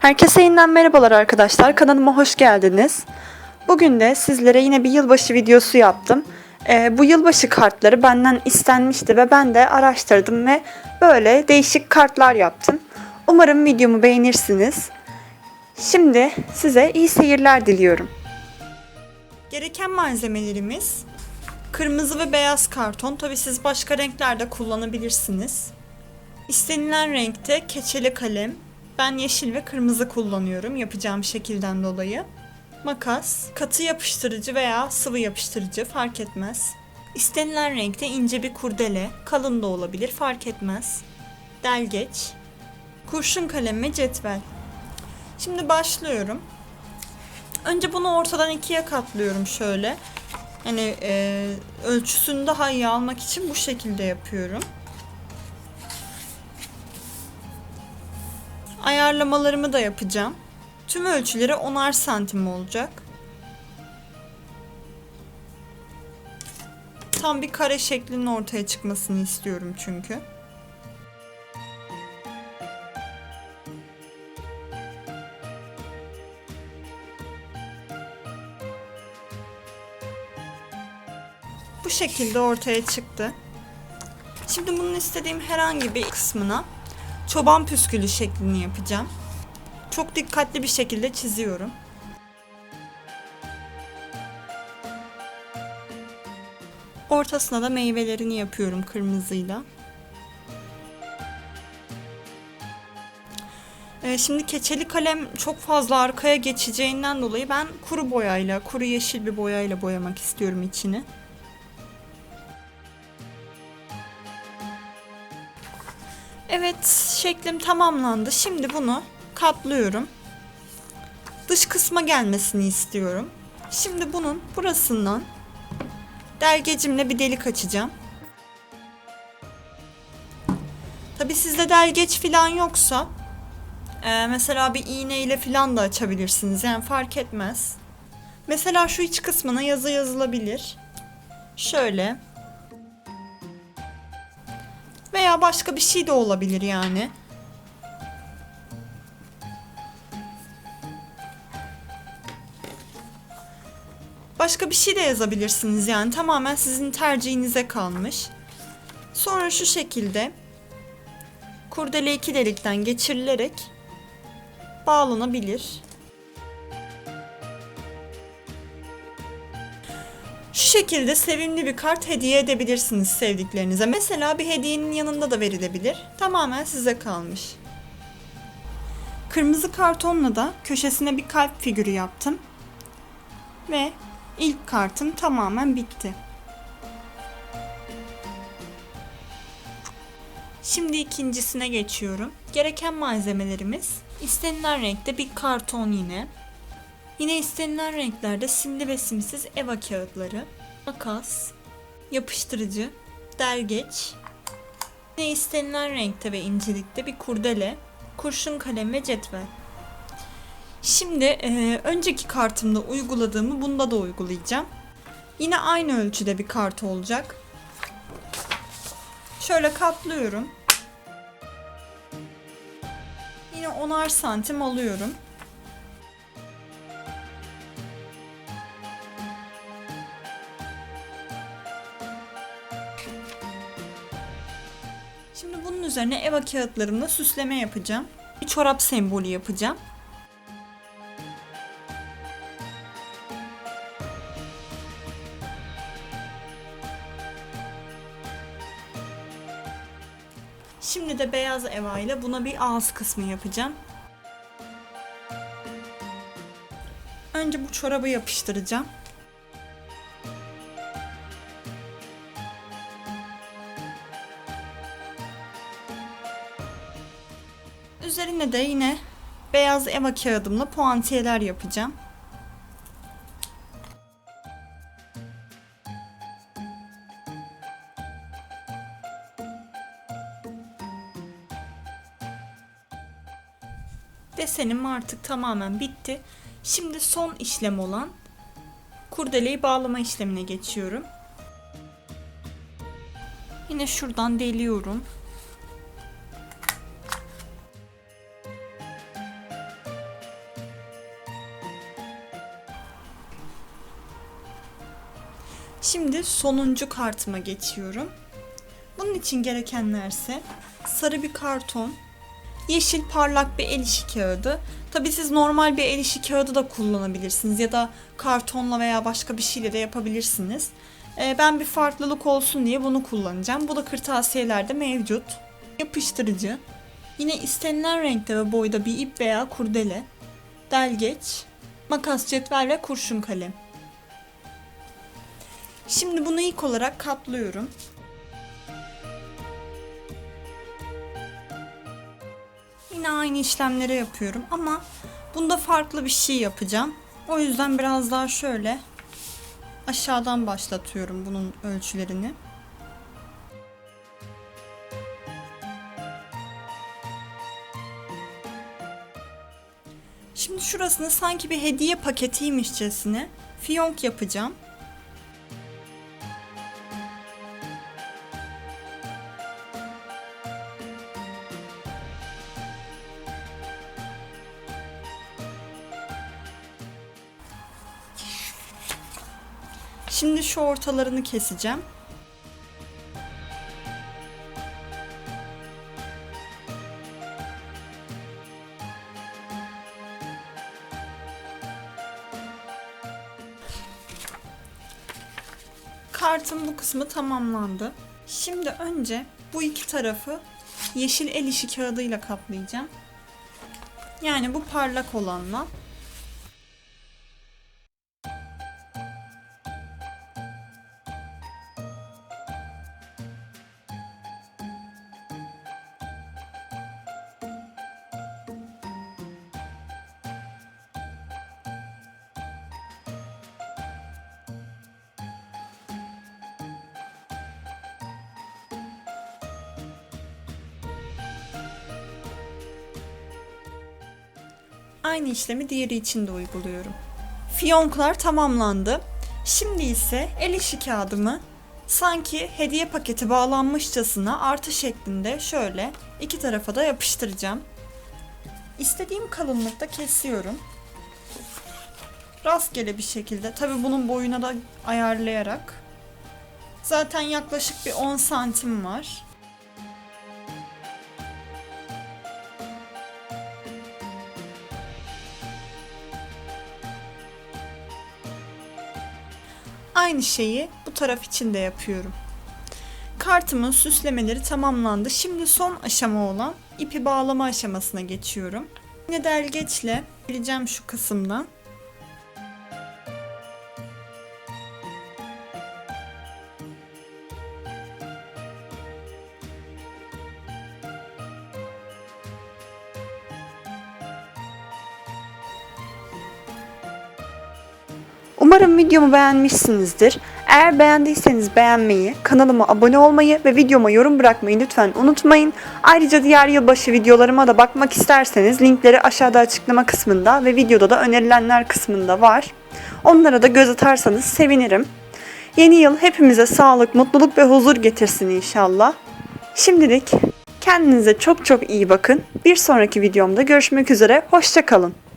Herkese yeniden merhabalar arkadaşlar. Kanalıma hoş geldiniz. Bugün de sizlere yine bir yılbaşı videosu yaptım. Ee, bu yılbaşı kartları benden istenmişti ve ben de araştırdım ve böyle değişik kartlar yaptım. Umarım videomu beğenirsiniz. Şimdi size iyi seyirler diliyorum. Gereken malzemelerimiz kırmızı ve beyaz karton. Tabi siz başka renklerde kullanabilirsiniz. İstenilen renkte keçeli kalem. Ben yeşil ve kırmızı kullanıyorum yapacağım şekilden dolayı. Makas, katı yapıştırıcı veya sıvı yapıştırıcı fark etmez. İstenilen renkte ince bir kurdele, kalın da olabilir fark etmez. Delgeç, kurşun kalem ve cetvel. Şimdi başlıyorum. Önce bunu ortadan ikiye katlıyorum şöyle. Hani e, ölçüsünü daha iyi almak için bu şekilde yapıyorum. Ayarlamalarımı da yapacağım. Tüm ölçüleri 10'ar santim olacak. Tam bir kare şeklinin ortaya çıkmasını istiyorum çünkü. Bu şekilde ortaya çıktı. Şimdi bunun istediğim herhangi bir kısmına çoban püskülü şeklini yapacağım. Çok dikkatli bir şekilde çiziyorum. Ortasına da meyvelerini yapıyorum kırmızıyla. Ee, şimdi keçeli kalem çok fazla arkaya geçeceğinden dolayı ben kuru boyayla, kuru yeşil bir boyayla boyamak istiyorum içini. Evet, şeklim tamamlandı. Şimdi bunu katlıyorum. Dış kısma gelmesini istiyorum. Şimdi bunun burasından delgecimle bir delik açacağım. Tabi sizde delgeç falan yoksa e, mesela bir iğne ile falan da açabilirsiniz. Yani fark etmez. Mesela şu iç kısmına yazı yazılabilir. Şöyle. Veya başka bir şey de olabilir yani. Başka bir şey de yazabilirsiniz yani tamamen sizin tercihinize kalmış. Sonra şu şekilde kurdele iki delikten geçirilerek bağlanabilir. Şekilde sevimli bir kart hediye edebilirsiniz sevdiklerinize. Mesela bir hediyenin yanında da verilebilir. Tamamen size kalmış. Kırmızı kartonla da köşesine bir kalp figürü yaptım. Ve ilk kartım tamamen bitti. Şimdi ikincisine geçiyorum. Gereken malzemelerimiz istenilen renkte bir karton yine. Yine istenilen renklerde simli ve simsiz eva kağıtları, makas, yapıştırıcı, dergeç, yine istenilen renkte ve incelikte bir kurdele, kurşun kalem ve cetvel. Şimdi e, önceki kartımda uyguladığımı bunda da uygulayacağım. Yine aynı ölçüde bir kart olacak. Şöyle katlıyorum. Yine 10'ar santim alıyorum. Üzerine eva kağıtlarımla süsleme yapacağım. Bir çorap sembolü yapacağım. Şimdi de beyaz eva ile buna bir ağız kısmı yapacağım. Önce bu çorabı yapıştıracağım. Üzerine de yine beyaz eva kağıdımla puantiyeler yapacağım. Desenim artık tamamen bitti. Şimdi son işlem olan kurdeleyi bağlama işlemine geçiyorum. Yine şuradan deliyorum. Şimdi sonuncu kartıma geçiyorum. Bunun için gerekenlerse sarı bir karton, yeşil parlak bir el işi kağıdı. Tabii siz normal bir el işi kağıdı da kullanabilirsiniz ya da kartonla veya başka bir şeyle de yapabilirsiniz. Ee, ben bir farklılık olsun diye bunu kullanacağım. Bu da kırtasiyelerde mevcut. Yapıştırıcı. Yine istenilen renkte ve boyda bir ip veya kurdele. Delgeç, makas, cetvel ve kurşun kalem. Şimdi bunu ilk olarak katlıyorum. Yine aynı işlemleri yapıyorum ama bunda farklı bir şey yapacağım. O yüzden biraz daha şöyle aşağıdan başlatıyorum bunun ölçülerini. Şimdi şurasını sanki bir hediye paketiymişçesine fiyonk yapacağım. Şimdi şu ortalarını keseceğim. Kartın bu kısmı tamamlandı. Şimdi önce bu iki tarafı yeşil el işi kağıdıyla kaplayacağım. Yani bu parlak olanla. Aynı işlemi diğeri için de uyguluyorum. Fiyonklar tamamlandı. Şimdi ise el işi kağıdımı sanki hediye paketi bağlanmışçasına artı şeklinde şöyle iki tarafa da yapıştıracağım. İstediğim kalınlıkta kesiyorum. Rastgele bir şekilde tabi bunun boyuna da ayarlayarak. Zaten yaklaşık bir 10 santim var. Aynı şeyi bu taraf için de yapıyorum. Kartımın süslemeleri tamamlandı. Şimdi son aşama olan ipi bağlama aşamasına geçiyorum. Yine delgeçle gireceğim şu kısımdan. Umarım videomu beğenmişsinizdir. Eğer beğendiyseniz beğenmeyi, kanalıma abone olmayı ve videoma yorum bırakmayı lütfen unutmayın. Ayrıca diğer yılbaşı videolarıma da bakmak isterseniz linkleri aşağıda açıklama kısmında ve videoda da önerilenler kısmında var. Onlara da göz atarsanız sevinirim. Yeni yıl hepimize sağlık, mutluluk ve huzur getirsin inşallah. Şimdilik kendinize çok çok iyi bakın. Bir sonraki videomda görüşmek üzere. Hoşçakalın.